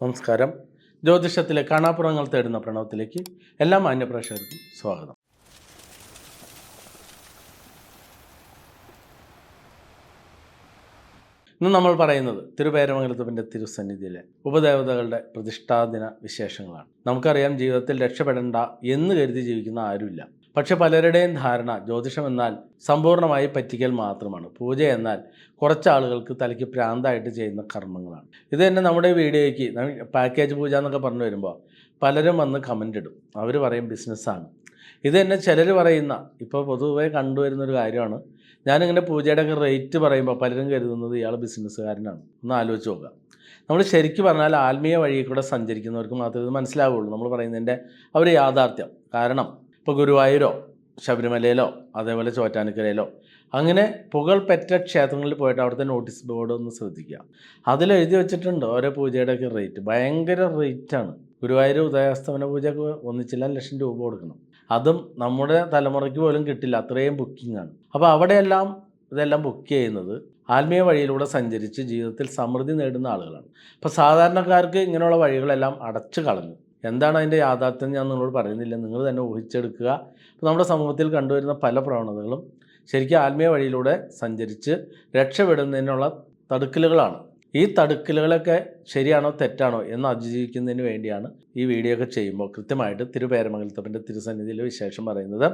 നമസ്കാരം. ജ്യോതിഷത്തിലെ കാണാപ്പുറങ്ങൾ തേടുന്ന പ്രണവത്തിലേക്ക് എല്ലാ മാന്യപ്രേക്ഷകർക്കും സ്വാഗതം. ഇന്ന് നമ്മൾ പറയുന്നത് തിരുപേരമംഗലത്തുവിന്റെ തിരുസന്നിധിയിലെ ഉപദേവതകളുടെ പ്രതിഷ്ഠാദിന വിശേഷങ്ങളാണ്. നമുക്കറിയാം ജീവിതത്തിൽ രക്ഷപ്പെടേണ്ട എന്ന് കരുതി ജീവിക്കുന്ന ആരുമില്ല. പക്ഷെ പലരുടെയും ധാരണ ജ്യോതിഷം എന്നാൽ സമ്പൂർണമായി പറ്റിക്കൽ മാത്രമാണ്. പൂജ എന്നാൽ കുറച്ച് ആളുകൾക്ക് തലയ്ക്ക് പ്രാന്തായിട്ട് ചെയ്യുന്ന കർമ്മങ്ങളാണ്. ഇത് തന്നെ നമ്മുടെ വീഡിയോയ്ക്ക് പാക്കേജ് പൂജ എന്നൊക്കെ പറഞ്ഞു വരുമ്പോൾ പലരും വന്ന് കമന്റ് ഇടും. അവർ പറയും ബിസിനസ്സാണ് ഇത് തന്നെ ചിലർ പറയുന്ന ഇപ്പോൾ പൊതുവെ കണ്ടുവരുന്നൊരു കാര്യമാണ്. ഞാനിങ്ങനെ പൂജയുടെ ഒക്കെ റേറ്റ് പറയുമ്പോൾ പലരും കരുതുന്നത് ഇയാൾ ബിസിനസ്സുകാരനാണ് ഒന്ന് ആലോചിച്ച് നോക്കുക. നമ്മൾ ശരിക്കും പറഞ്ഞാൽ ആത്മീയ വഴിയിൽ കൂടെ സഞ്ചരിക്കുന്നവർക്ക് മാത്രമേ ഇത് മനസ്സിലാവുള്ളൂ. നമ്മൾ പറയുന്നതിന്റെ ഒരു യാഥാർത്ഥ്യം. കാരണം ഇപ്പോൾ ഗുരുവായൂരോ ശബരിമലയിലോ അതേപോലെ ചോറ്റാനിക്കരയിലോ അങ്ങനെ പുകൾ പെറ്റ ക്ഷേത്രങ്ങളിൽ പോയിട്ട് അവിടുത്തെ നോട്ടീസ് ബോർഡ് ഒന്ന് ശ്രദ്ധിക്കുക. അതിൽ എഴുതി വെച്ചിട്ടുണ്ട് ഓരോ പൂജയുടെയൊക്കെ റേറ്റ് ഭയങ്കര റേറ്റാണ് ഗുരുവായൂർ ഉദയാസ്തമന പൂജക്ക് ഒന്നിച്ചില്ല ലക്ഷം രൂപ കൊടുക്കണം. അതും നമ്മുടെ തലമുറയ്ക്ക് പോലും കിട്ടില്ല. അത്രയും ബുക്കിംഗ് ആണ്. അപ്പോൾ അവിടെയെല്ലാം ഇതെല്ലാം ബുക്ക് ചെയ്യുന്നത് ആത്മീയ വഴിയിലൂടെ സഞ്ചരിച്ച് ജീവിതത്തിൽ സമൃദ്ധി നേടുന്ന ആളുകളാണ്. അപ്പോൾ സാധാരണക്കാർക്ക് ഇങ്ങനെയുള്ള വഴികളെല്ലാം അടച്ചു കളഞ്ഞു. എന്താണ് അതിന്റെ യാഥാർത്ഥ്യം ഞാൻ നിങ്ങളോട് പറയുന്നില്ല. നിങ്ങൾ തന്നെ ഊഹിച്ചെടുക്കുക. ഇപ്പോൾ നമ്മുടെ സമൂഹത്തിൽ കണ്ടുവരുന്ന പല പ്രവണതകളും ശരിക്കും ആത്മീയ വഴിയിലൂടെ സഞ്ചരിച്ച് രക്ഷപ്പെടുന്നതിനുള്ള തടുക്കലുകളാണ്. ഈ തടുക്കലുകളൊക്കെ ശരിയാണോ തെറ്റാണോ എന്ന് അതിജീവിക്കുന്നതിന് വേണ്ടിയാണ് ഈ വീഡിയോ ഒക്കെ ചെയ്യുമ്പോൾ കൃത്യമായിട്ട് തിരുപേരമംഗലത്തപ്പന്റെ തിരുസന്നിധിയിൽ വിശേഷം പറയുന്നത്.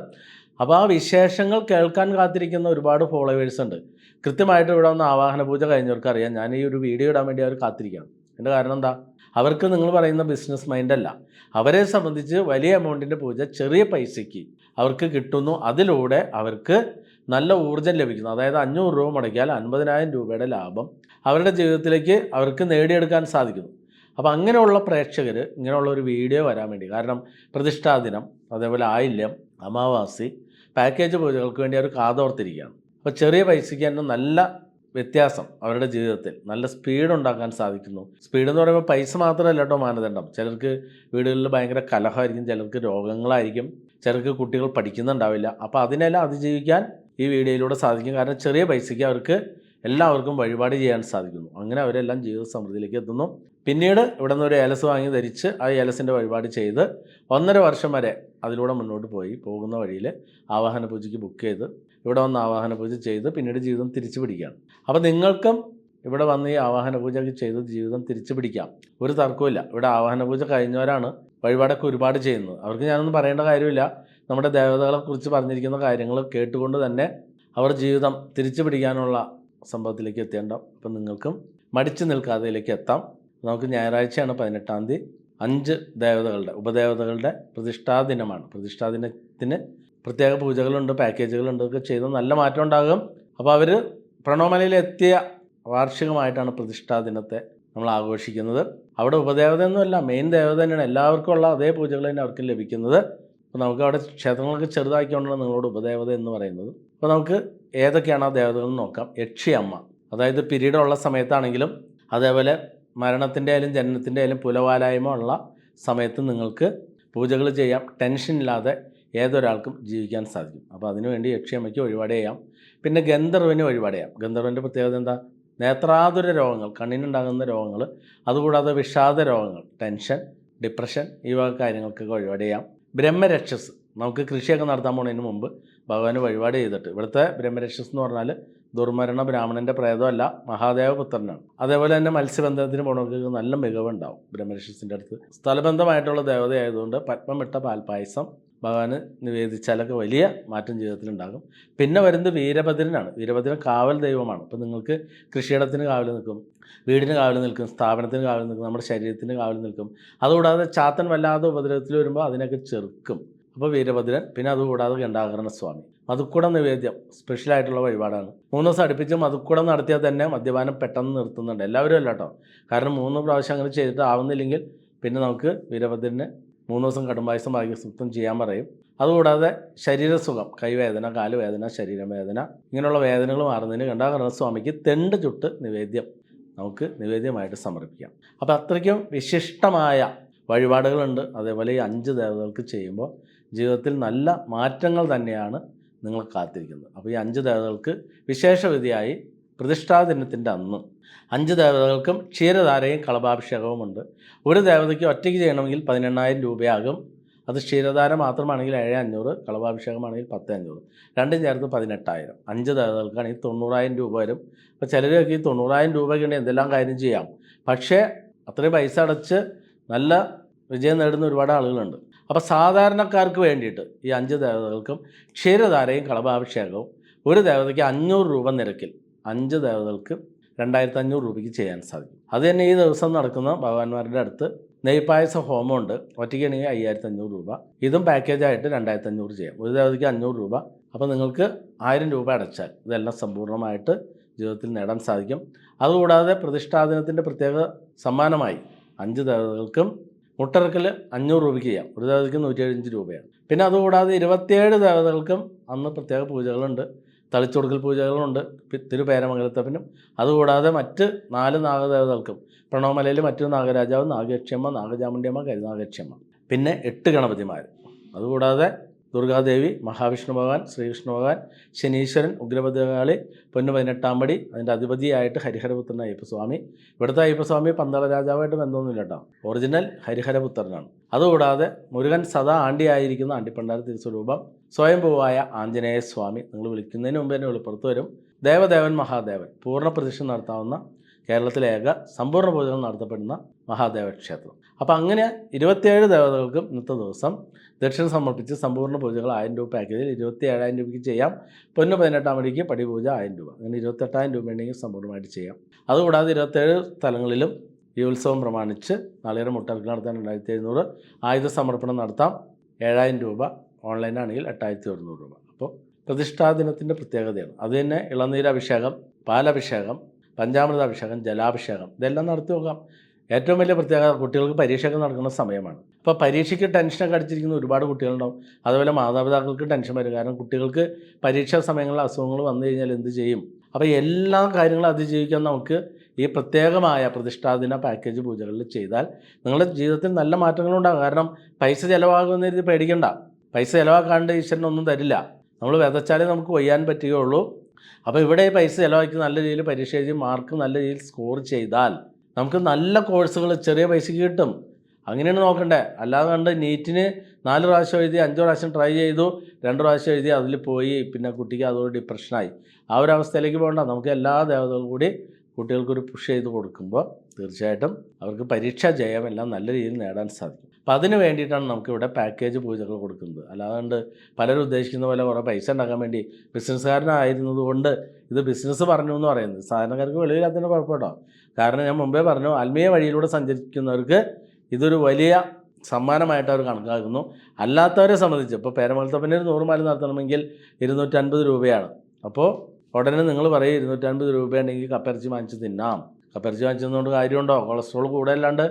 അപ്പോൾ ആ വിശേഷങ്ങൾ കേൾക്കാൻ കാത്തിരിക്കുന്ന ഒരുപാട് ഫോളോവേഴ്സ് ഉണ്ട്. കൃത്യമായിട്ട് ഇവിടെ വന്ന് ആവാഹന പൂജ കഴിഞ്ഞവർക്ക് അറിയാം. ഞാൻ ഈ ഒരു വീഡിയോ ഇടാൻ വേണ്ടി അവർ കാത്തിരിക്കുകയാണ്. എന്റെ കാരണം എന്താ? അവർക്ക് നിങ്ങൾ പറയുന്ന ബിസിനസ് മൈൻഡല്ല അവരെ സംബന്ധിച്ച് വലിയ എമൗണ്ടിന്റെ പൂജ ചെറിയ പൈസയ്ക്ക് അവർക്ക് കിട്ടുന്നു. അതിലൂടെ അവർക്ക് നല്ല ഊർജം ലഭിക്കുന്നു. അതായത് അഞ്ഞൂറ് രൂപ മുടക്കിയാൽ അൻപതിനായിരം രൂപയുടെ ലാഭം അവരുടെ ജീവിതത്തിലേക്ക് അവർക്ക് നേടിയെടുക്കാൻ സാധിക്കുന്നു. അപ്പോൾ അങ്ങനെയുള്ള പ്രേക്ഷകർ ഇങ്ങനെയുള്ള ഒരു വീഡിയോ വരാൻ വേണ്ടി കാരണം പ്രതിഷ്ഠാദിനം അതേപോലെ ആയില്യം അമാവാസി പാക്കേജ് പൂജകൾക്ക് വേണ്ടി അവർ കാതോർത്തിരിക്കുകയാണ്. അപ്പോൾ ചെറിയ പൈസയ്ക്ക് തന്നെ നല്ല വ്യത്യാസം അവരുടെ ജീവിതത്തിൽ. നല്ല സ്പീഡ് ഉണ്ടാക്കാൻ സാധിക്കുന്നു. സ്പീഡ് എന്ന് പറയുമ്പോൾ പൈസ മാത്രമല്ല കേട്ടോ മാനദണ്ഡം. ചിലർക്ക് വീടുകളിൽ ഭയങ്കര കലഹമായിരിക്കും ചിലർക്ക് രോഗങ്ങളായിരിക്കും ചിലർക്ക് കുട്ടികൾ പഠിക്കുന്നുണ്ടാവില്ല. അപ്പോൾ അതിനെല്ലാം അതിജീവിക്കാൻ ഈ വീഡിയോയിലൂടെ സാധിക്കും. കാരണം ചെറിയ പൈസയ്ക്ക് അവർക്ക് എല്ലാവർക്കും വഴിപാട് ചെയ്യാൻ സാധിക്കുന്നു. അങ്ങനെ അവരെല്ലാം ജീവിത സമൃദ്ധിയിലേക്ക് എത്തുന്നു. പിന്നീട് ഇവിടെ നിന്ന് ഒരു ഏലസ് വാങ്ങി ധരിച്ച് ആ ഏലസിന്റെ വഴിപാട് ചെയ്ത് ഒന്നര വർഷം വരെ അതിലൂടെ മുന്നോട്ട് പോയി പോകുന്ന വഴിയിൽ ആവാഹന പൂജയ്ക്ക് ബുക്ക് ചെയ്ത് ഇവിടെ വന്ന് ആവാഹന പൂജ ചെയ്ത് പിന്നീട് ജീവിതം തിരിച്ചു പിടിക്കുകയാണ് അപ്പോൾ നിങ്ങൾക്കും ഇവിടെ വന്ന് ഈ ആവാഹന പൂജ ചെയ്ത് ജീവിതം തിരിച്ചു പിടിക്കാം. ഒരു തർക്കമില്ല ഇവിടെ ആവാഹന പൂജ കഴിഞ്ഞവരാണ് വഴിപാടൊക്കെ ഒരുപാട് ചെയ്യുന്നത്. അവർക്ക് ഞാനൊന്നും പറയേണ്ട കാര്യമില്ല. നമ്മുടെ ദേവതകളെക്കുറിച്ച് പറഞ്ഞിരിക്കുന്ന കാര്യങ്ങൾ കേട്ടുകൊണ്ട് തന്നെ അവർ ജീവിതം തിരിച്ചു പിടിക്കാനുള്ള സംഭവത്തിലേക്ക് എത്തേണ്ട. അപ്പം നിങ്ങൾക്കും മടിച്ചു നിൽക്കാതെ ഇതിലേക്ക് എത്താം. നമുക്ക് ഞായറാഴ്ചയാണ് പതിനെട്ടാം തീയതി. അഞ്ച് ദേവതകളുടെ ഉപദേവതകളുടെ പ്രതിഷ്ഠാ ദിനമാണ് പ്രതിഷ്ഠാ ദിനത്തിന് പ്രത്യേക പൂജകളുണ്ട് പാക്കേജുകളുണ്ട് ഒക്കെ ചെയ്ത് നല്ല മാറ്റം ഉണ്ടാകും. അപ്പോൾ അവർ പ്രണവമലയിൽ എത്തിയ വാർഷികമായിട്ടാണ് പ്രതിഷ്ഠാ ദിനത്തെ നമ്മൾ ആഘോഷിക്കുന്നത്. അവിടെ ഉപദേവതയൊന്നുമല്ല മെയിൻ ദേവത തന്നെയാണ്. എല്ലാവർക്കും ഉള്ള അതേ പൂജകൾ തന്നെ അവർക്ക് ലഭിക്കുന്നത്. അപ്പോൾ നമുക്ക് അവിടെ ക്ഷേത്രങ്ങളൊക്കെ ചെറുതാക്കിക്കൊണ്ടാണ് നിങ്ങളോട് ഉപദേവത എന്ന് പറയുന്നത്. അപ്പോൾ നമുക്ക് ഏതൊക്കെയാണ് ആ ദേവതകൾ നോക്കാം. യക്ഷിയമ്മ അതായത് പിരീഡ് ഉള്ള സമയത്താണെങ്കിലും അതേപോലെ മരണത്തിന്റെ ആയാലും ജനനത്തിന്റെ ആയാലും പുലവാലായ്മ ഉള്ള സമയത്ത് നിങ്ങൾക്ക് പൂജകൾ ചെയ്യാം. ടെൻഷൻ ഇല്ലാതെ ഏതൊരാൾക്കും ജീവിക്കാൻ സാധിക്കും. അപ്പോൾ അതിനുവേണ്ടി യക്ഷിയമ്മയ്ക്ക് വഴിപാട് ചെയ്യാം. പിന്നെ ഗന്ധർവന് വഴിപാട് ചെയ്യാം. ഗന്ധർവന്റെ പ്രത്യേകത എന്താ? നേത്രാതുര രോഗങ്ങൾ കണ്ണിനുണ്ടാകുന്ന രോഗങ്ങൾ അതുകൂടാതെ വിഷാദ രോഗങ്ങൾ ടെൻഷൻ ഡിപ്രഷൻ ഈ വക കാര്യങ്ങൾക്കൊക്കെ വഴിപാട് ചെയ്യാം. ബ്രഹ്മരക്ഷസ് നമുക്ക് കൃഷിയൊക്കെ നടത്താൻ പോകുന്നതിന് മുമ്പ് ഭഗവാന് വഴിപാട് ചെയ്തിട്ട്. ഇവിടുത്തെ ബ്രഹ്മരക്ഷസ് എന്ന് പറഞ്ഞാൽ ദുർമരണ ബ്രാഹ്മണന്റെ പ്രേതമല്ല മഹാദേവപുത്രനാണ്. അതേപോലെ തന്നെ മത്സ്യബന്ധനത്തിന് പോണവർക്ക് നല്ല മികവുണ്ടാവും ബ്രഹ്മരക്ഷസിന്റെ അടുത്ത്. സ്ഥലബന്ധമായിട്ടുള്ള ദേവതയായതുകൊണ്ട് പത്മമിട്ട പാൽപ്പായസം ഭഗവാന് നിവേദിച്ചാലൊക്കെ വലിയ മാറ്റം ജീവിതത്തിലുണ്ടാകും. പിന്നെ വരുന്നത് വീരഭദ്രനാണ്. വീരഭദ്രൻ കാവൽ ദൈവമാണ്. അപ്പോൾ നിങ്ങൾക്ക് കൃഷിയിടത്തിന് കാവൽ നിൽക്കും വീടിന് കാവൽ നിൽക്കും സ്ഥാപനത്തിന് കാവൽ നിൽക്കും നമ്മുടെ ശരീരത്തിന് കാവൽ നിൽക്കും. അതുകൂടാതെ ചാത്തൻ വല്ലാതെ ഉപദ്രവത്തിൽ വരുമ്പോൾ അതിനൊക്കെ ചെറുക്കും. അപ്പോൾ വീരഭദ്രൻ പിന്നെ അതുകൂടാതെ ഗണ്ടാകരണ സ്വാമി. മധുക്കുടം നിവേദ്യം സ്പെഷ്യലായിട്ടുള്ള വഴിപാടാണ്. മൂന്ന് ദിവസം അടുപ്പിച്ച് മധുക്കുടം നടത്തിയാൽ തന്നെ മദ്യപാനം പെട്ടെന്ന് നിർത്തുന്നുണ്ട്. എല്ലാവരും അല്ല കേട്ടോ. കാരണം മൂന്ന് പ്രാവശ്യം അങ്ങനെ ചെയ്തിട്ട് ആവുന്നില്ലെങ്കിൽ പിന്നെ നമുക്ക് വീരഭദ്രന് മൂന്ന് ദിവസം കടുംപായസം ഭാഗ്യസുക്തം ചെയ്യാൻ പറയും. അതുകൂടാതെ ശരീരസുഖം കൈവേദന കാലുവേദന ശരീരവേദന ഇങ്ങനെയുള്ള വേദനകൾ മാറുന്നതിന് ഗണ്ടാകരണ സ്വാമിക്ക് തെണ്ട് ചുട്ട് നിവേദ്യം. നമുക്ക് നിവേദ്യമായിട്ട് സമർപ്പിക്കാം. അപ്പോൾ അത്രയ്ക്കും വിശിഷ്ടമായ വഴിപാടുകളുണ്ട്. അതേപോലെ ഈ അഞ്ച് ദേവതകൾക്ക് ചെയ്യുമ്പോൾ ജീവിതത്തിൽ നല്ല മാറ്റങ്ങൾ തന്നെയാണ് നിങ്ങൾ കാത്തിരിക്കുന്നത്. അപ്പോൾ ഈ അഞ്ച് ദേവതകൾക്ക് വിശേഷവിധിയായി പ്രതിഷ്ഠാ ദിനത്തിന്റെ അന്ന്. അഞ്ച് ദേവതകൾക്കും ക്ഷീരധാരയും കളഭാഭിഷേകവുമുണ്ട് ഒരു ദേവതയ്ക്ക് ഒറ്റയ്ക്ക് ചെയ്യണമെങ്കിൽ പതിനെണ്ണായിരം രൂപയാകും. അത് ക്ഷീരധാര മാത്രമാണെങ്കിൽ ഏഴ് അഞ്ഞൂറ് കളഭാഭിഷേകമാണെങ്കിൽ പത്ത് അഞ്ഞൂറ് രണ്ടും ചേർത്ത് പതിനെട്ടായിരം. അഞ്ച് ദേവതകൾക്കാണെങ്കിൽ തൊണ്ണൂറായിരം രൂപ വരും. അപ്പോൾ ചിലരൊക്കെ ഈ തൊണ്ണൂറായിരം രൂപയ്ക്ക് വേണ്ടി എന്തെല്ലാം കാര്യം ചെയ്യാം. പക്ഷേ അത്രയും പൈസ അടച്ച് നല്ല വിജയം നേടുന്ന ഒരുപാട് ആളുകളുണ്ട്. അപ്പോൾ സാധാരണക്കാർക്ക് വേണ്ടിയിട്ട് ഈ അഞ്ച് ദേവതകൾക്കും ക്ഷീരധാരയും കളഭാഭിഷേകവും ഒരു ദേവതയ്ക്ക് അഞ്ഞൂറ് രൂപ നിരക്കിൽ അഞ്ച് ദേവതകൾക്ക് രണ്ടായിരത്തി അഞ്ഞൂറ് രൂപയ്ക്ക് ചെയ്യാൻ സാധിക്കും. അത് തന്നെ ഈ ദിവസം നടക്കുന്ന ഭഗവാന്മാരുടെ അടുത്ത് നെയ്പായസ ഹോമമുണ്ട്. ഒറ്റയ്ക്കാണെങ്കിൽ അയ്യായിരത്തി അഞ്ഞൂറ് രൂപ. ഇതും പാക്കേജായിട്ട് രണ്ടായിരത്തി അഞ്ഞൂറ് ചെയ്യാം. ഒരു ദേവതയ്ക്ക് അഞ്ഞൂറ് രൂപ. അപ്പോൾ നിങ്ങൾക്ക് ആയിരം രൂപ അടച്ചാൽ ഇതെല്ലാം സമ്പൂർണമായിട്ട് ജീവിതത്തിൽ നേടാൻ സാധിക്കും. അതുകൂടാതെ പ്രതിഷ്ഠാദിനത്തിന്റെ പ്രത്യേക സമ്മാനമായി അഞ്ച് ദേവതകൾക്കും മുട്ടറക്കൽ അഞ്ഞൂറ് രൂപയ്ക്ക് ചെയ്യാം. ഒരു ദേവതയ്ക്ക് നൂറ്റി രൂപയാണ്. പിന്നെ അതുകൂടാതെ ഇരുപത്തിയേഴ് ദേവതകൾക്കും അന്ന് പ്രത്യേക പൂജകളുണ്ട്. തളിച്ചുകൊടുക്കൽ പൂജകളുണ്ട്. പി- തിരുപേരമംഗലത്തപ്പനും. അതുകൂടാതെ മറ്റ് നാല് നാഗദേവതകൾക്കും. പ്രണവമലയിൽ മറ്റൊരു നാഗരാജാവ് നാഗക്ഷമ്മ നാഗചാമുണ്ടിയമ്മ കരുനാഗക്ഷമ്മ പിന്നെ എട്ട് ഗണപതിമാർ അതുകൂടാതെ ദുർഗാദേവി മഹാവിഷ്ണു ഭഗവാൻ ശ്രീകൃഷ്ണ ഭഗവാൻ ശനീശ്വരൻ ഉഗ്രപതികാളി പൊന്നു പതിനെട്ടാം പടി അതിന്റെ അധിപതിയായിട്ട് ഹരിഹരപുത്രൻ അയ്യപ്പസ്വാമി. ഇവിടുത്തെ അയ്യപ്പസ്വാമി പന്തള രാജാവായിട്ട് ബന്ധമൊന്നുമില്ല കേട്ടോ. ഒറിജിനൽ ഹരിഹരപുത്രനാണ്. അതുകൂടാതെ മുരുകൻ സദാ ആണ്ടിയായിരിക്കുന്ന ആണ്ടിപ്പണ്ടാര തിരുസ്വരൂപം. സ്വയംഭൂവായ ആഞ്ജനേയ സ്വാമി നിങ്ങൾ വിളിക്കുന്നതിന് മുമ്പ് തന്നെ വെളിപ്പുറത്ത് വരും ദേവദേവൻ മഹാദേവൻ പൂർണ പ്രതിഷ്ഠ നടത്താവുന്ന കേരളത്തിലെ ഏക സമ്പൂർണ പൂജകൾ നടത്തപ്പെടുന്ന മഹാദേവ ക്ഷേത്രം. അപ്പോൾ അങ്ങനെ ഇരുപത്തിയേഴ് ദേവതകൾക്കും ഇന്നത്തെ ദിവസം ദക്ഷിണ സമർപ്പിച്ച് സമ്പൂർണ പൂജകൾ ആയിരം രൂപ പാക്കേജിൽ ഇരുപത്തി ഏഴായിരം രൂപയ്ക്ക് ചെയ്യാം. പൊന്ന് പതിനെട്ടാം മണിക്ക് പടിപൂജ ആയിരം രൂപ. അങ്ങനെ ഇരുപത്തെട്ടായിരം രൂപ ഉണ്ടെങ്കിൽ സമ്പൂർണമായിട്ട് ചെയ്യാം. അതുകൂടാതെ ഇരുപത്തേഴ് സ്ഥലങ്ങളിലും ഈ ഉത്സവം പ്രമാണിച്ച് നാളികേരം മുട്ടർക്ക് നടത്താൻ രണ്ടായിരത്തി എഴുന്നൂറ് ആയുധ സമർപ്പണം നടത്താം. ഏഴായിരം രൂപ ഓൺലൈനാണെങ്കിൽ എട്ടായിരത്തി ഒരുന്നൂറ് രൂപ. അപ്പോൾ പ്രതിഷ്ഠാ പ്രതിഷ്ഠാദിനത്തിന്റെ പ്രത്യേകതയാണ്. അത് തന്നെ ഇളനീരാഭിഷേകം പാലഭിഷേകം പഞ്ചാമൃതാഭിഷേകം ജലാഭിഷേകം ഇതെല്ലാം നടത്തി നോക്കാം. ഏറ്റവും വലിയ പ്രത്യേകത കുട്ടികൾക്ക് പരീക്ഷയൊക്കെ നടക്കുന്ന സമയമാണ്. അപ്പോൾ പരീക്ഷയ്ക്ക് ടെൻഷനൊക്കെ അടിച്ചിരിക്കുന്ന ഒരുപാട് കുട്ടികളുണ്ടാവും. അതുപോലെ മാതാപിതാക്കൾക്ക് ടെൻഷൻ വരും. കാരണം കുട്ടികൾക്ക് പരീക്ഷാ സമയങ്ങളിൽ അസുഖങ്ങൾ വന്നു കഴിഞ്ഞാൽ എന്ത് ചെയ്യും? അപ്പോൾ എല്ലാ കാര്യങ്ങളും അതിജീവിക്കാൻ നമുക്ക് ഈ പ്രത്യേകമായ പ്രതിഷ്ഠാദിന പാക്കേജ് പൂജകളിൽ ചെയ്താൽ നിങ്ങളുടെ ജീവിതത്തിൽ നല്ല മാറ്റങ്ങളുണ്ടാകും. കാരണം പൈസ ചിലവാകുമെന്ന് പേടിക്കണ്ട. പൈസ ചിലവാക്കാണ്ട് ഈശ്വരനൊന്നും തരില്ല. നമ്മൾ വിതച്ചാലേ നമുക്ക് കൊയ്യാൻ പറ്റുകയുള്ളൂ. അപ്പോൾ ഇവിടെ പൈസ ചിലവാക്കി നല്ല രീതിയിൽ പരീക്ഷ എഴുതി മാർക്ക് നല്ല രീതിയിൽ സ്കോർ ചെയ്താൽ നമുക്ക് നല്ല കോഴ്സുകൾ ചെറിയ പൈസയ്ക്ക് കിട്ടും. അങ്ങനെയാണ് നോക്കണ്ടേ. അല്ലാതെ കണ്ട് നീറ്റിന് നാല് പ്രാവശ്യം എഴുതി അഞ്ച് പ്രാവശ്യം ട്രൈ ചെയ്തു രണ്ട് പ്രാവശ്യം എഴുതി അതിൽ പോയി പിന്നെ കുട്ടിക്ക് അതോട് ഡിപ്രഷനായി ആ ഒരു അവസ്ഥയിലേക്ക് പോകണ്ട. നമുക്ക് എല്ലാ ദേവതകളും കൂടി കുട്ടികൾക്കൊരു പുഷ് ചെയ്ത് കൊടുക്കുമ്പോൾ തീർച്ചയായിട്ടും അവർക്ക് പരീക്ഷ ജയമെല്ലാം നല്ല രീതിയിൽ നേടാൻ സാധിക്കും. അപ്പോൾ അതിന് വേണ്ടിയിട്ടാണ് നമുക്കിവിടെ പാക്കേജ് പൂജകൾ കൊടുക്കുന്നത്. അല്ലാതെ പലരും ഉദ്ദേശിക്കുന്ന പോലെ കുറേ പൈസ ഉണ്ടാക്കാൻ വേണ്ടി ബിസിനസ്സുകാരനായിരുന്നത് കൊണ്ട് ഇത് ബിസിനസ് പറഞ്ഞു എന്ന് പറയുന്നത്. സാധാരണക്കാർക്ക് വെളിയില്ലാത്തതിന് കുഴപ്പമുണ്ടോ? കാരണം ഞാൻ മുമ്പേ പറഞ്ഞു ആത്മീയ വഴിയിലൂടെ സഞ്ചരിക്കുന്നവർക്ക് ഇതൊരു വലിയ സമ്മാനമായിട്ട് അവർ കണക്കാക്കുന്നു. അല്ലാത്തവരെ സംബന്ധിച്ച് ഇപ്പോൾ പേരമംഗലത്തപ്പന് ഒരു നൂറ് മാല നടത്തണമെങ്കിൽ ഇരുന്നൂറ്റൻപത് രൂപയാണ്. അപ്പോൾ ഉടനെ നിങ്ങൾ പറയും ഇരുന്നൂറ്റൻപത് രൂപയുണ്ടെങ്കിൽ കപ്പയിറച്ചി വാങ്ങിച്ച് തിന്നാം. കപ്പയിറച്ചി വാങ്ങിച്ചതുകൊണ്ട് കാര്യമുണ്ടോ? കൊളസ്ട്രോൾ കൂടുതലല്ലാണ്ട്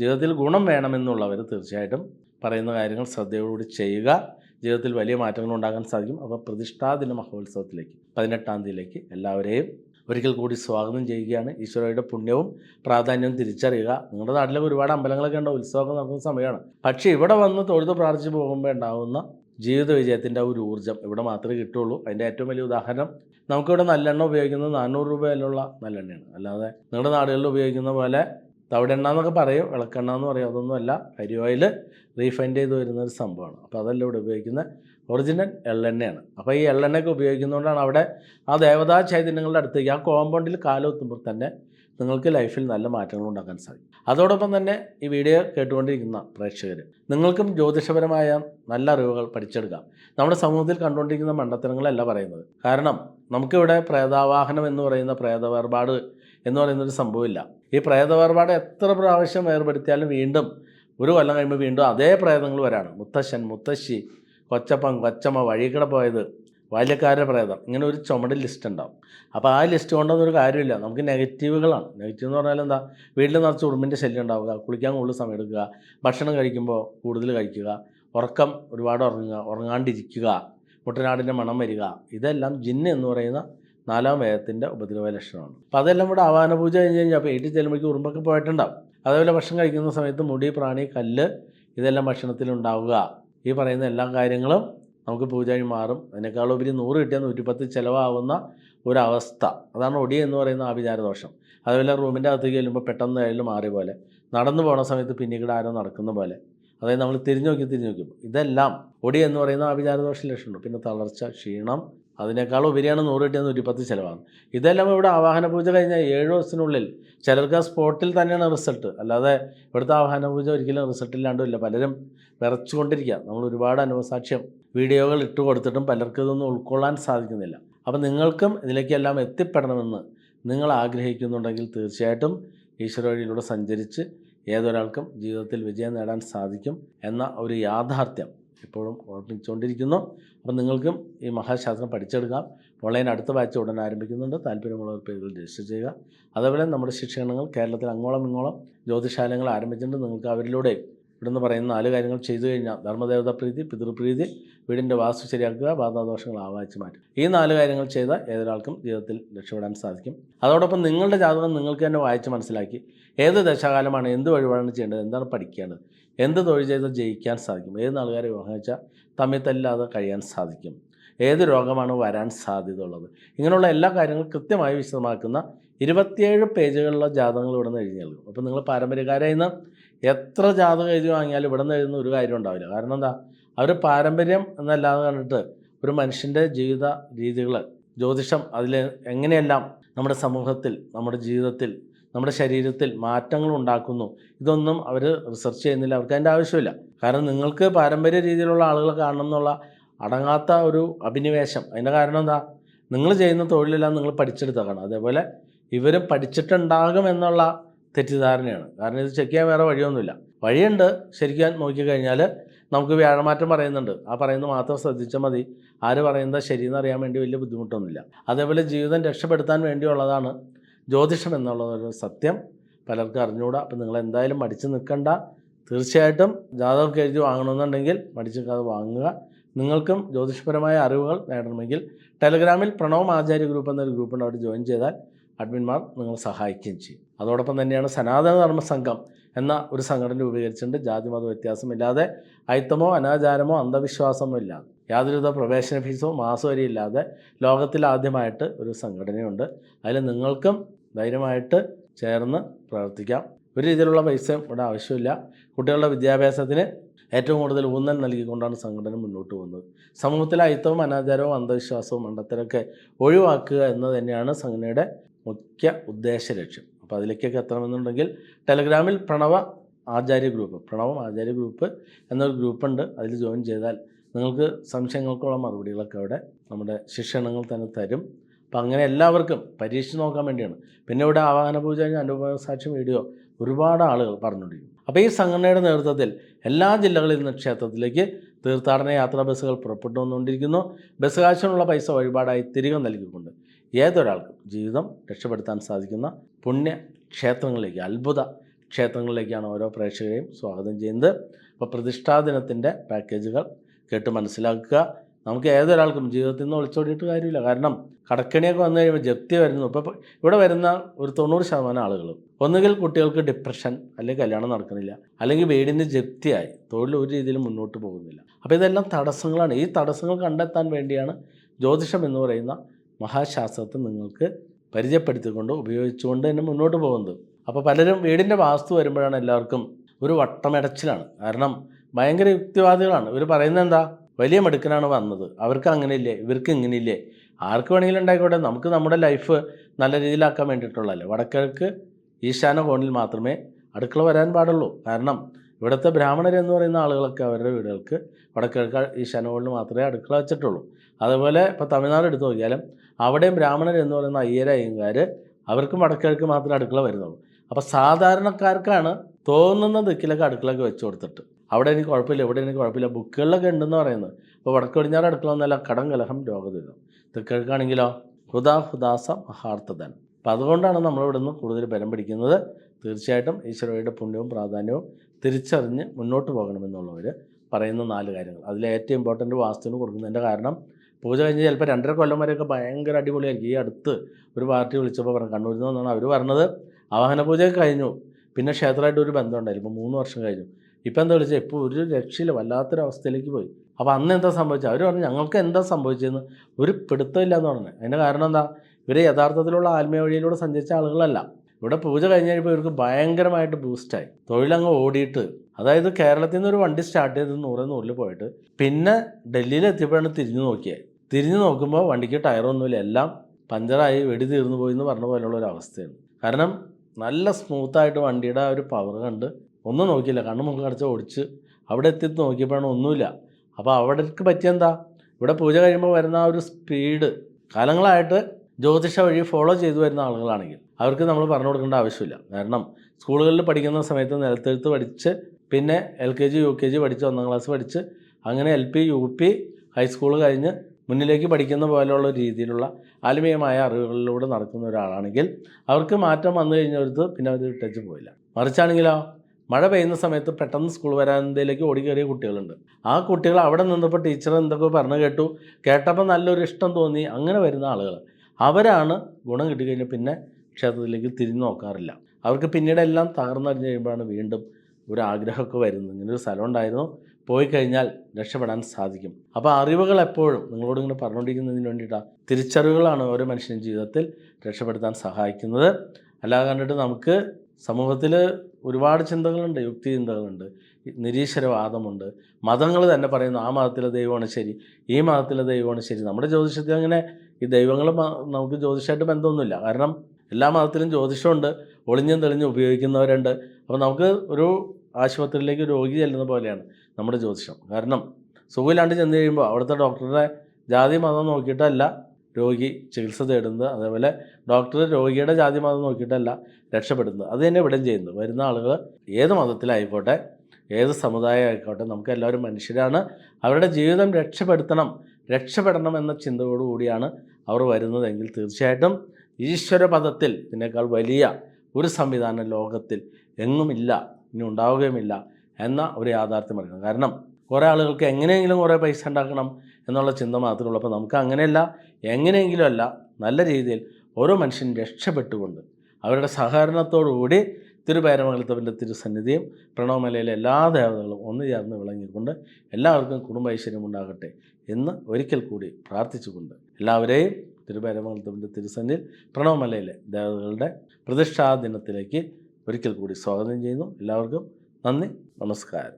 ജീവിതത്തിൽ ഗുണം വേണമെന്നുള്ളവർ തീർച്ചയായിട്ടും പറയുന്ന കാര്യങ്ങൾ ശ്രദ്ധയോടുകൂടി ചെയ്യുക. ജീവിതത്തിൽ വലിയ മാറ്റങ്ങൾ ഉണ്ടാകാൻ സാധിക്കും. അപ്പോൾ പ്രതിഷ്ഠാദിന മഹോത്സവത്തിലേക്ക് പതിനെട്ടാം തീയതിയിലേക്ക് എല്ലാവരെയും ഒരിക്കൽ കൂടി സ്വാഗതം ചെയ്യുകയാണ്. ഈശ്വരയുടെ പുണ്യവും പ്രാധാന്യവും തിരിച്ചറിയുക. നിങ്ങളുടെ നാട്ടിലൊക്കെ ഒരുപാട് അമ്പലങ്ങളൊക്കെ ഉണ്ട്. ഉത്സവമൊക്കെ നടക്കുന്ന സമയമാണ്. പക്ഷേ ഇവിടെ വന്ന് തൊഴുത് പ്രാർത്ഥിച്ച് പോകുമ്പോൾ ഉണ്ടാകുന്ന ജീവിത വിജയത്തിന്റെ ആ ഒരു ഊർജം ഇവിടെ മാത്രമേ കിട്ടുള്ളൂ. അതിന്റെ ഏറ്റവും വലിയ ഉദാഹരണം നമുക്കിവിടെ നല്ലെണ്ണ ഉപയോഗിക്കുന്നത് നാനൂറ് രൂപ വിലയുള്ള നല്ലെണ്ണയാണ്. അല്ലാതെ നിങ്ങളുടെ നാടുകളിൽ ഉപയോഗിക്കുന്ന പോലെ തവിടെണ്ണ എന്നൊക്കെ പറയും വിളക്കെണ്ണ എന്ന് പറയും. അതൊന്നുമല്ല അരി ഓയിൽ റീഫൈൻഡ് ചെയ്ത് വരുന്ന ഒരു സംഭവമാണ്. അപ്പോൾ അതല്ല ഇവിടെ ഉപയോഗിക്കുന്ന ഒറിജിനൽ എള്ളെണ്ണയാണ്. അപ്പോൾ ഈ എള്ളെണ്ണയൊക്കെ ഉപയോഗിക്കുന്നതുകൊണ്ടാണ് അവിടെ ആ ദേവതാ ചൈതന്യങ്ങളുടെ അടുത്തേക്ക് ആ കോമ്പൗണ്ടിൽ കാലം എത്തുമ്പോൾ തന്നെ നിങ്ങൾക്ക് ലൈഫിൽ നല്ല മാറ്റങ്ങൾ ഉണ്ടാക്കാൻ സാധിക്കും. അതോടൊപ്പം തന്നെ ഈ വീഡിയോ കേട്ടുകൊണ്ടിരിക്കുന്ന പ്രേക്ഷകർ നിങ്ങൾക്കും ജ്യോതിഷപരമായ നല്ല അറിവുകൾ പഠിച്ചെടുക്കാം. നമ്മുടെ സമൂഹത്തിൽ കണ്ടുകൊണ്ടിരിക്കുന്ന മണ്ടത്തരങ്ങളല്ല പറയുന്നത്. കാരണം നമുക്കിവിടെ പ്രേതാവാഹനം എന്ന് പറയുന്ന പ്രേതവേർപാട് എന്ന് പറയുന്നൊരു സംഭവമില്ല. ഈ പ്രേതവേർപാട് എത്ര പ്രാവശ്യം വേർപെടുത്തിയാലും വീണ്ടും ഒരു കൊല്ലം കഴിയുമ്പോൾ വീണ്ടും അതേ പ്രേതങ്ങൾ വരാണ്. മുത്തശ്ശൻ മുത്തശ്ശി കൊച്ചപ്പൻ കൊച്ചമ്മ വഴി പോയത് ബാല്യക്കാരുടെ പ്രേതം. ഇങ്ങനെ ഒരു ചുമട് ലിസ്റ്റ് ഉണ്ടാവും. അപ്പോൾ ആ ലിസ്റ്റ് കൊണ്ടൊന്നും ഒരു കാര്യമില്ല. നമുക്ക് നെഗറ്റീവുകളാണ്. നെഗറ്റീവ് എന്ന് പറഞ്ഞാൽ എന്താ? വീട്ടിൽ നിറച്ച് ഉറുമ്പിന്റെ ശല്യം ഉണ്ടാവുക കുളിക്കാൻ കൂടുതൽ സമയം എടുക്കുക ഭക്ഷണം കഴിക്കുമ്പോൾ കൂടുതൽ കഴിക്കുക ഉറക്കം ഒരുപാട് ഉറങ്ങുക ഉറങ്ങാണ്ടിരിക്കുക മുട്ടനാടിന്റെ മണം വരിക ഇതെല്ലാം ജിന്ന് എന്ന് പറയുന്ന നാലാം വേദത്തിന്റെ ഉപദ്രവ ലക്ഷണമാണ്. അപ്പോൾ അതെല്ലാം കൂടെ ആവാന പൂജ കഴിഞ്ഞ് കഴിഞ്ഞാൽ അപ്പോൾ വീട്ടിൽ ചെല്ലുമ്പോഴേക്ക് ഉറുമ്പൊക്കെ പോയിട്ടുണ്ടാവും. അതേപോലെ ഭക്ഷണം കഴിക്കുന്ന സമയത്ത് മുടി പ്രാണി കല്ല് ഇതെല്ലാം ഭക്ഷണത്തിലുണ്ടാവുക ഈ പറയുന്ന എല്ലാ കാര്യങ്ങളും നമുക്ക് പൂജാരി മാറും. അതിനേക്കാളുപരി നൂറ് കിട്ടിയാൽ നൂറ്റിപ്പത്ത് ചിലവാകുന്ന ഒരവസ്ഥ. അതാണ് ഒടി എന്ന് പറയുന്ന ആഭിചാരദോഷം. അതുപോലെ റൂമിന്റെ അകത്തേക്ക് ചെല്ലുമ്പോൾ പെട്ടെന്ന് അയാൾ മാറിയ പോലെ. നടന്നു പോണ സമയത്ത് പിന്നീട് ആരോ നടക്കുന്ന പോലെ. അതായത് നമ്മൾ തിരിഞ്ഞു നോക്കി തിരിഞ്ഞു നോക്കി. ഇതെല്ലാം ഒടി എന്ന് പറയുന്ന ആഭിചാരദോഷ ലക്ഷണമുണ്ട് പിന്നെ തളർച്ച ക്ഷീണം അതിനേക്കാൾ ഉപരിയാണ് നൂറ് കിട്ടിയ നൂറ്റിപ്പത്ത് ചിലവാണ് ഇതെല്ലാം ഇവിടെ ആവാഹന പൂജ കഴിഞ്ഞാൽ ഏഴ് ദിവസത്തിനുള്ളിൽ ചിലർക്ക് ആ സ്പോട്ടിൽ തന്നെയാണ് റിസൾട്ട്. അല്ലാതെ ഇവിടുത്തെ ആവാഹന പൂജ ഒരിക്കലും റിസൾട്ട് ഇല്ല പലരും വിറച്ചുകൊണ്ടിരിക്കുക. നമ്മൾ ഒരുപാട് അനുഭവസാക്ഷ്യം വീഡിയോകൾ ഇട്ട് കൊടുത്തിട്ടും പലർക്കും ഇതൊന്നും ഉൾക്കൊള്ളാൻ സാധിക്കുന്നില്ല. അപ്പം നിങ്ങൾക്കും ഇതിലേക്കെല്ലാം എത്തിപ്പെടണമെന്ന് നിങ്ങൾ ആഗ്രഹിക്കുന്നുണ്ടെങ്കിൽ തീർച്ചയായിട്ടും ഈശ്വര വഴിയിലൂടെ സഞ്ചരിച്ച് ഏതൊരാൾക്കും ജീവിതത്തിൽ വിജയം നേടാൻ സാധിക്കും എന്ന ഒരു യാഥാർത്ഥ്യം എപ്പോഴും ഓർമ്മിച്ചുകൊണ്ടിരിക്കുന്നു. അപ്പം നിങ്ങൾക്കും ഈ മഹാശാസ്ത്രം പഠിച്ചെടുക്കാം. ഓൺലൈൻ അടുത്ത ബാച്ച് ഉടൻ ആരംഭിക്കുന്നുണ്ട്. താല്പര്യമുള്ളവർ പേരുകൾ രജിസ്റ്റർ ചെയ്യുക. അതേപോലെ നമ്മുടെ ശിക്ഷണങ്ങൾ കേരളത്തിൽ അങ്ങോളം ഇങ്ങോളം ജ്യോതിശാലങ്ങൾ ആരംഭിച്ചിട്ടുണ്ട്. നിങ്ങൾക്ക് അവരിലൂടെ ഇവിടുന്ന് പറയുന്ന നാല് കാര്യങ്ങൾ ചെയ്തു കഴിഞ്ഞാൽ ധർമ്മദേവത പ്രീതി പിതൃപ്രീതി വീടിന്റെ വാസ്തു ശരിയാക്കുക ബാധാദോഷങ്ങൾ ആവാച്ച് മാറ്റും ഈ നാല് കാര്യങ്ങൾ ചെയ്താൽ ഏതൊരാൾക്കും ജീവിതത്തിൽ രക്ഷപ്പെടാൻ സാധിക്കും. അതോടൊപ്പം നിങ്ങളുടെ ജാതകം നിങ്ങൾക്ക് തന്നെ വായിച്ച് മനസ്സിലാക്കി ഏത് ദശാകാലമാണ് എന്ത് വഴിപാടാണ് ചെയ്യേണ്ടത് എന്താണ് പഠിക്കേണ്ടത് എന്ത് തൊഴിൽ ചെയ്താൽ ജയിക്കാൻ സാധിക്കും ഏത് നാളുകാരെ വിവാഹം വെച്ചാൽ തമ്മിൽ തല്ലാതെ കഴിയാൻ സാധിക്കും ഏത് രോഗമാണ് വരാൻ സാധ്യതയുള്ളത്. ഇങ്ങനെയുള്ള എല്ലാ കാര്യങ്ങളും കൃത്യമായി വിശദമാക്കുന്ന ഇരുപത്തിയേഴ് പേജുകളിലുള്ള ജാതകങ്ങൾ ഇവിടെ നിന്ന് എഴുതി നൽകും. അപ്പോൾ നിങ്ങൾ പാരമ്പര്യക്കാരായി എത്ര ജാതകം എഴുതി വാങ്ങിയാലും ഇവിടെ നിന്ന് എഴുതുന്ന ഒരു കാര്യം ഉണ്ടാവില്ല. കാരണം എന്താ? അവർ പാരമ്പര്യം എന്നല്ലാതെ കണ്ടിട്ട് ഒരു മനുഷ്യന്റെ ജീവിത രീതികൾ ജ്യോതിഷം അതിൽ എങ്ങനെയെല്ലാം നമ്മുടെ സമൂഹത്തിൽ നമ്മുടെ ജീവിതത്തിൽ നമ്മുടെ ശരീരത്തിൽ മാറ്റങ്ങൾ ഉണ്ടാക്കുന്നു ഇതൊന്നും അവർ റിസർച്ച് ചെയ്യുന്നില്ല. അവർക്ക് അതിന്റെ ആവശ്യമില്ല. കാരണം നിങ്ങൾക്ക് പാരമ്പര്യ രീതിയിലുള്ള ആളുകളെ കാണണം എന്നുള്ള അടങ്ങാത്ത ഒരു അഭിനിവേശം. അതിന്റെ കാരണം എന്താ? നിങ്ങൾ ചെയ്യുന്ന തൊഴിലെല്ലാം നിങ്ങൾ പഠിച്ചെടുത്തതാണ് അതേപോലെ ഇവരും പഠിച്ചിട്ടുണ്ടാകും എന്നുള്ള തെറ്റിദ്ധാരണയാണ്. കാരണം ഇത് ചെക്ക് ചെയ്യാൻ വേറെ വഴിയൊന്നുമില്ല. വഴിയുണ്ട്. ശരിക്കും നോക്കിക്കഴിഞ്ഞാൽ നമുക്ക് വ്യാഴമാറ്റം പറയുന്നുണ്ട്. ആ പറയുന്നത് മാത്രം ശ്രദ്ധിച്ചാൽ മതി. ആര് പറയുന്നത് ശരിയെന്ന് അറിയാൻ വേണ്ടി വലിയ ബുദ്ധിമുട്ടൊന്നുമില്ല. അതേപോലെ ജീവിതം രക്ഷപ്പെടുത്താൻ വേണ്ടിയുള്ളതാണ് ജ്യോതിഷം എന്നുള്ളതൊരു സത്യം. പലർക്കും അറിഞ്ഞുകൂടാ. അപ്പം നിങ്ങൾ എന്തായാലും മടിച്ച് നിൽക്കണ്ട. തീർച്ചയായിട്ടും ജാതകമൊക്കെ എഴുതി വാങ്ങണമെന്നുണ്ടെങ്കിൽ മടിച്ച് നിൽക്കാതെ വാങ്ങുക. നിങ്ങൾക്കും ജ്യോതിഷപരമായ അറിവുകൾ നേടണമെങ്കിൽ ടെലഗ്രാമിൽ പ്രണവ് ആചാര്യ ഗ്രൂപ്പ് എന്നൊരു ഗ്രൂപ്പുണ്ട്. അവിടെ ജോയിൻ ചെയ്താൽ അഡ്മിന്മാർ നിങ്ങൾ സഹായിക്കുകയും ചെയ്യും. അതോടൊപ്പം തന്നെയാണ് സനാതന ധർമ്മ സംഘം എന്ന ഒരു സംഘടന രൂപീകരിച്ചിട്ടുണ്ട്. ജാതിമത വ്യത്യാസമില്ലാതെ അയിത്തമോ അനാചാരമോ അന്ധവിശ്വാസമോ ഇല്ലാതെ യാതൊരുവിധ പ്രവേശന ഫീസോ മാസോ വരെ ഇല്ലാതെ ലോകത്തിൽ ആദ്യമായിട്ട് ഒരു സംഘടനയുണ്ട്. അതിൽ നിങ്ങൾക്കും ധൈര്യമായിട്ട് ചേർന്ന് പ്രവർത്തിക്കാം. ഒരു രീതിയിലുള്ള പൈസ ഇവിടെ ആവശ്യമില്ല. കുട്ടികളുടെ വിദ്യാഭ്യാസത്തിന് ഏറ്റവും കൂടുതൽ ഊന്നൽ നൽകിക്കൊണ്ടാണ് സംഘടന മുന്നോട്ട് പോകുന്നത്. സമൂഹത്തിലെ അയിത്തവും അനാചാരവും അന്ധവിശ്വാസവും മണ്ടത്തരമൊക്കെ ഒഴിവാക്കുക എന്ന് തന്നെയാണ് സംഘടനയുടെ മുഖ്യ ഉദ്ദേശ ലക്ഷ്യം. അപ്പോൾ അതിലേക്കൊക്കെ എത്തണമെന്നുണ്ടെങ്കിൽ ടെലഗ്രാമിൽ പ്രണവ ആചാര്യ ഗ്രൂപ്പ് പ്രണവം ആചാര്യ ഗ്രൂപ്പ് എന്നൊരു ഗ്രൂപ്പുണ്ട്. അതിൽ ജോയിൻ ചെയ്താൽ നിങ്ങൾക്ക് സംശയങ്ങൾക്കുള്ള മറുപടികളൊക്കെ അവിടെ നമ്മുടെ ശിക്ഷണങ്ങൾ തന്നെ തരും. അപ്പം അങ്ങനെ എല്ലാവർക്കും പരീക്ഷിച്ച് നോക്കാൻ വേണ്ടിയാണ്. പിന്നെ ഇവിടെ ആവാഹന പൂജ അനുഭവ സാക്ഷ്യം വീഡിയോ ഒരുപാട് ആളുകൾ പറഞ്ഞുകൊണ്ടിരിക്കും. അപ്പോൾ ഈ സംഘടനയുടെ നേതൃത്വത്തിൽ എല്ലാ ജില്ലകളിൽ നിന്ന് ക്ഷേത്രത്തിലേക്ക് തീർത്ഥാടന യാത്രാ ബസ്സുകൾ പുറപ്പെട്ടു വന്നുകൊണ്ടിരിക്കുന്നു ബസ് കാശിനുള്ള പൈസ വഴിപാടായി തിരികെ നൽകിക്കൊണ്ട് ഏതൊരാൾക്കും ജീവിതം രക്ഷപ്പെടുത്താൻ സാധിക്കുന്ന പുണ്യ ക്ഷേത്രങ്ങളിലേക്ക് അത്ഭുത ക്ഷേത്രങ്ങളിലേക്കാണ് ഓരോ പ്രേക്ഷകരെയും സ്വാഗതം ചെയ്യുന്നത്. അപ്പോൾ പ്രതിഷ്ഠാ ദിനത്തിന്റെ പാക്കേജുകൾ കേട്ട് മനസ്സിലാക്കുക. നമുക്ക് ഏതൊരാൾക്കും ജീവിതത്തിൽ നിന്ന് ഒളിച്ചോടിയിട്ട് കാര്യമില്ല. കാരണം കടക്കണിയൊക്കെ വന്നു കഴിയുമ്പോൾ ജപ്തി വരുന്നു. ഇപ്പോൾ ഇവിടെ വരുന്ന ഒരു തൊണ്ണൂറ് ശതമാനം ആളുകൾ ഒന്നുകിൽ കുട്ടികൾക്ക് ഡിപ്രഷൻ അല്ലെങ്കിൽ കല്യാണം നടക്കുന്നില്ല അല്ലെങ്കിൽ വീടിന്റെ ജപ്തിയായി തൊഴിൽ ഒരു രീതിയിലും മുന്നോട്ട് പോകുന്നില്ല. അപ്പോൾ ഇതെല്ലാം തടസ്സങ്ങളാണ്. ഈ തടസ്സങ്ങൾ കണ്ടെത്താൻ വേണ്ടിയാണ് ജ്യോതിഷം എന്ന് പറയുന്ന മഹാശാസ്ത്രത്തെ നിങ്ങൾക്ക് പരിചയപ്പെടുത്തിക്കൊണ്ട് ഉപയോഗിച്ചുകൊണ്ട് തന്നെ മുന്നോട്ട് പോകുന്നത്. അപ്പോൾ പലരും വീടിന്റെ വാസ്തു വരുമ്പോഴാണ് എല്ലാവർക്കും ഒരു വട്ടമടച്ചിലാണ്. കാരണം ഭയങ്കര യുക്തിവാദികളാണ്. ഇവർ പറയുന്നത് എന്താ? വലിയ മെടുക്കനാണ് വന്നത്. അവർക്ക് അങ്ങനെയില്ലേ? ഇവർക്ക് ഇങ്ങനെയില്ലേ? ആർക്ക് വേണമെങ്കിലും ഉണ്ടായിക്കോട്ടെ. നമുക്ക് നമ്മുടെ ലൈഫ് നല്ല രീതിയിലാക്കാൻ വേണ്ടിയിട്ടുള്ളതല്ലേ. വടക്കിഴക്ക് ഈശാന കോണിൽ മാത്രമേ അടുക്കള വരാൻ പാടുള്ളൂ. കാരണം ഇവിടുത്തെ ബ്രാഹ്മണർ എന്ന് പറയുന്ന ആളുകളൊക്കെ അവരുടെ വീടുകൾക്ക് വടക്കിഴക്ക് ഈശാന കോണിൽ മാത്രമേ അടുക്കള വെച്ചിട്ടുള്ളൂ. അതുപോലെ ഇപ്പോൾ തമിഴ്നാട് എടുത്തു നോക്കിയാലും അവിടെയും ബ്രാഹ്മണർ എന്ന് പറയുന്ന അയ്യര അയ്യങ്കാർ അവർക്ക് വടക്കിഴക്ക് മാത്രമേ അടുക്കള വരുന്നുള്ളൂ. അപ്പോൾ സാധാരണക്കാർക്കാണ് തോന്നുന്ന ദിക്കിലൊക്കെ അടുക്കളൊക്കെ വെച്ച് കൊടുത്തിട്ട്. അവിടെ എനിക്ക് കുഴപ്പമില്ല ഇവിടെ എനിക്ക് കുഴപ്പമില്ല. ബുക്കുകളിലൊക്കെ ഉണ്ടെന്ന് പറയുന്നത്. ഇപ്പോൾ വടക്ക് പടിഞ്ഞാറ് അടുക്കള എന്നല്ല കടം കലഹം രോഗദുരിതം തെക്കിഴക്കാണെങ്കിലോ ഹുദാ ഹുദാസ മഹാർത്ഥതൻ അപ്പം അതുകൊണ്ടാണ് നമ്മളിവിടെ നിന്ന് കൂടുതൽ ബലം പിടിക്കുന്നത്. തീർച്ചയായിട്ടും ഈശ്വരയുടെ പുണ്യവും പ്രാധാന്യവും തിരിച്ചറിഞ്ഞ് മുന്നോട്ട് പോകണമെന്നുള്ളവർ പറയുന്ന നാല് കാര്യങ്ങൾ. അതിൽ ഏറ്റവും ഇമ്പോർട്ടന്റ് വാസ്തുവിന് കൊടുക്കുന്നതിന്റെ കാരണം പൂജ കഴിഞ്ഞ് ചിലപ്പോൾ രണ്ടര കൊല്ലം വരെയൊക്കെ ഭയങ്കര അടിപൊളിയായിരിക്കും. ഈ അടുത്ത് ഒരു പാർട്ടി വിളിച്ചപ്പോൾ പറഞ്ഞു കണ്ണൂരിൽ നിന്നാണ് അവർ പറഞ്ഞത് ആവാഹന പൂജയൊക്കെ കഴിഞ്ഞു. പിന്നെ ക്ഷേത്രമായിട്ട് ഒരു ബന്ധം ഉണ്ടായിരുന്നു ഇപ്പോൾ മൂന്ന് വർഷം കഴിഞ്ഞു. ഇപ്പം എന്താ വിളിച്ചത് ഇപ്പോൾ ഒരു രക്ഷയില്ല. വല്ലാത്തൊരു അവസ്ഥയിലേക്ക് പോയി. അപ്പോൾ അന്ന് എന്താ സംഭവിച്ചത്? അവർ പറഞ്ഞു ഞങ്ങൾക്ക് എന്താ സംഭവിച്ചതെന്ന്? ഒരു പിടുത്തമില്ല എന്ന് പറഞ്ഞു. അതിന്റെ കാരണം എന്താ? ഇവർ യഥാർത്ഥത്തിലുള്ള ആത്മീയ വഴിയിലൂടെ സഞ്ചരിച്ച ആളുകളല്ല. ഇവിടെ പൂജ കഴിഞ്ഞ് കഴിഞ്ഞപ്പോൾ ഇവർക്ക് ഭയങ്കരമായിട്ട് ബൂസ്റ്റായി തൊഴിലങ്ങ് ഓടിയിട്ട് അതായത് കേരളത്തിൽ നിന്ന് ഒരു വണ്ടി സ്റ്റാർട്ട് ചെയ്ത് നൂറ് നൂറിൽ പോയിട്ട് പിന്നെ ഡൽഹിയിൽ എത്തിയപ്പോഴാണ് തിരിഞ്ഞു നോക്കിയത് തിരിഞ്ഞു നോക്കുമ്പോൾ വണ്ടിക്ക് ടയറൊന്നുമില്ല. എല്ലാം പഞ്ചറായി വെടി തീർന്നു പോയി എന്ന് പറഞ്ഞ പോലെയുള്ള ഒരു അവസ്ഥയാണ്. കാരണം നല്ല സ്മൂത്തായിട്ട് വണ്ടിയുടെ ആ ഒരു പവർ കണ്ട് ഒന്നും നോക്കിയില്ല. കണ്ണു മുഖം കടച്ച് ഓടിച്ച് അവിടെ എത്തി നോക്കിയപ്പോഴാണ് ഒന്നുമില്ല. അപ്പോൾ അവിടേക്ക് പറ്റിയെന്താ ഇവിടെ പൂജ കഴിയുമ്പോൾ വരുന്ന ആ ഒരു സ്പീഡ് കാലങ്ങളായിട്ട് ജ്യോതിഷ വഴി ഫോളോ ചെയ്തു വരുന്ന ആളുകളാണെങ്കിൽ അവർക്ക് നമ്മൾ പറഞ്ഞു കൊടുക്കേണ്ട ആവശ്യമില്ല. കാരണം സ്കൂളുകളിൽ പഠിക്കുന്ന സമയത്ത് നിലത്തെഴുത്ത് പഠിച്ച് പിന്നെ L K G U K G പഠിച്ച് ഒന്നാം ക്ലാസ് പഠിച്ച് അങ്ങനെ L P U P high school കഴിഞ്ഞ് മുന്നിലേക്ക് പഠിക്കുന്ന പോലെയുള്ള രീതിയിലുള്ള ആത്മീയമായ അറിവുകളിലൂടെ നടക്കുന്ന ഒരാളാണെങ്കിൽ അവർക്ക് മാറ്റം വന്നു കഴിഞ്ഞവർക്ക് പിന്നെ അവർ ടച്ച് പോയില്ല. മറിച്ചാണെങ്കിലോ മഴ പെയ്യുന്ന സമയത്ത് പെട്ടെന്ന് സ്കൂൾ വരാന്തയിലേക്ക് ഓടി കയറിയ കുട്ടികളുണ്ട്. ആ കുട്ടികൾ അവിടെ നിന്നപ്പോൾ ടീച്ചർ എന്തൊക്കെ പറഞ്ഞു കേട്ടു. കേട്ടപ്പോൾ നല്ലൊരു ഇഷ്ടം തോന്നി. അങ്ങനെ വരുന്ന ആളുകൾ. അവരാണ് ഗുണം കിട്ടിക്കഴിഞ്ഞാൽ പിന്നെ ക്ഷേത്രത്തിലേക്ക് തിരിഞ്ഞു നോക്കാറില്ല. അവർക്ക് പിന്നീട് എല്ലാം കഴിയുമ്പോഴാണ് വീണ്ടും ഒരു ആഗ്രഹമൊക്കെ വരുന്നത്. ഇങ്ങനെ ഒരു സ്ഥലം ഉണ്ടായിരുന്നു. പോയി കഴിഞ്ഞാൽ രക്ഷപ്പെടാൻ സാധിക്കും. അപ്പോൾ അറിവുകൾ എപ്പോഴും നിങ്ങളോട് ഇങ്ങനെ പറഞ്ഞുകൊണ്ടിരിക്കുന്നതിന് വേണ്ടിയിട്ടാണ് തിരിച്ചറിവുകളാണ് ഓരോ മനുഷ്യന്റെ ജീവിതത്തിൽ രക്ഷപ്പെടുത്താൻ സഹായിക്കുന്നത്. അല്ലാതെ കണ്ടിട്ട് നമുക്ക് സമൂഹത്തിൽ ഒരുപാട് ചിന്തകളുണ്ട് യുക്തി ചിന്തകളുണ്ട് നിരീശ്വരവാദമുണ്ട്. മതങ്ങൾ തന്നെ പറയുന്നു ആ മതത്തിലെ ദൈവമാണ് ശരി ഈ മതത്തിലെ ദൈവമാണ് ശരി. നമ്മുടെ ജ്യോതിഷത്തിൽ അങ്ങനെ ഈ ദൈവങ്ങൾ നമുക്ക് ജ്യോതിഷമായിട്ട് ബന്ധമൊന്നുമില്ല. കാരണം എല്ലാ മതത്തിലും ജ്യോതിഷമുണ്ട് ഒളിഞ്ഞും തെളിഞ്ഞും ഉപയോഗിക്കുന്നവരുണ്ട്. അപ്പോൾ നമുക്ക് ഒരു ആശുപത്രിയിലേക്ക് രോഗി ചെല്ലുന്ന പോലെയാണ് നമ്മുടെ ജ്യോതിഷം. കാരണം സുഖമില്ലാണ്ട് ചെന്ന് കഴിയുമ്പോൾ അവിടുത്തെ ഡോക്ടറുടെ ജാതി മതം നോക്കിയിട്ടല്ല രോഗി ചികിത്സ തേടുന്നത്. അതേപോലെ ഡോക്ടർ രോഗിയുടെ ജാതി മതം നോക്കിയിട്ടല്ല രക്ഷപ്പെടുന്നത്. അത് തന്നെ ഇവിടെ ചെയ്യുന്നു. വരുന്ന ആളുകൾ ഏത് മതത്തിലായിക്കോട്ടെ ഏത് സമുദായം ആയിക്കോട്ടെ നമുക്ക് എല്ലാവരും മനുഷ്യരാണ്. അവരുടെ ജീവിതം രക്ഷപ്പെടുത്തണം രക്ഷപ്പെടണം എന്ന ചിന്തയോടുകൂടിയാണ് അവർ വരുന്നതെങ്കിൽ തീർച്ചയായിട്ടും ഈശ്വരപദത്തിൽ ഇതിനേക്കാൾ വലിയ ഒരു സംവിധാനം ലോകത്തിൽ എങ്ങുമില്ല. ഇനി ഉണ്ടാവുകയുമില്ല എന്ന ഒരു യാഥാർത്ഥ്യം പറയുന്നത് കാരണം കുറേ ആളുകൾക്ക് എങ്ങനെയെങ്കിലും കുറേ പൈസ ഉണ്ടാക്കണം എന്നുള്ള ചിന്ത മാത്രമേ ഉള്ളൂ. അപ്പോൾ നമുക്ക് അങ്ങനെയല്ല എങ്ങനെയെങ്കിലും അല്ല നല്ല രീതിയിൽ ഓരോ മനുഷ്യനും രക്ഷപ്പെട്ടുകൊണ്ട് അവരുടെ സഹകരണത്തോടുകൂടി തിരുപേരമംഗലത്തവന്റെ തിരുസന്നിധിയും പ്രണവമലയിലെ എല്ലാ ദേവതകളും ഒന്ന് ചേർന്ന് വിളങ്ങിക്കൊണ്ട് എല്ലാവർക്കും കുടുംബൈശ്വര്യം ഉണ്ടാകട്ടെ എന്ന് ഒരിക്കൽ കൂടി പ്രാർത്ഥിച്ചുകൊണ്ട് എല്ലാവരെയും തിരുപേരമംഗലത്തവന്റെ തിരുസന്നിധിയിൽ പ്രണവമലയിലെ ദേവതകളുടെ പ്രതിഷ്ഠാ ദിനത്തിലേക്ക് ഒരിക്കൽ കൂടി സ്വാഗതം ചെയ്യുന്നു. എല്ലാവർക്കും നന്ദി. നമസ്കാരം.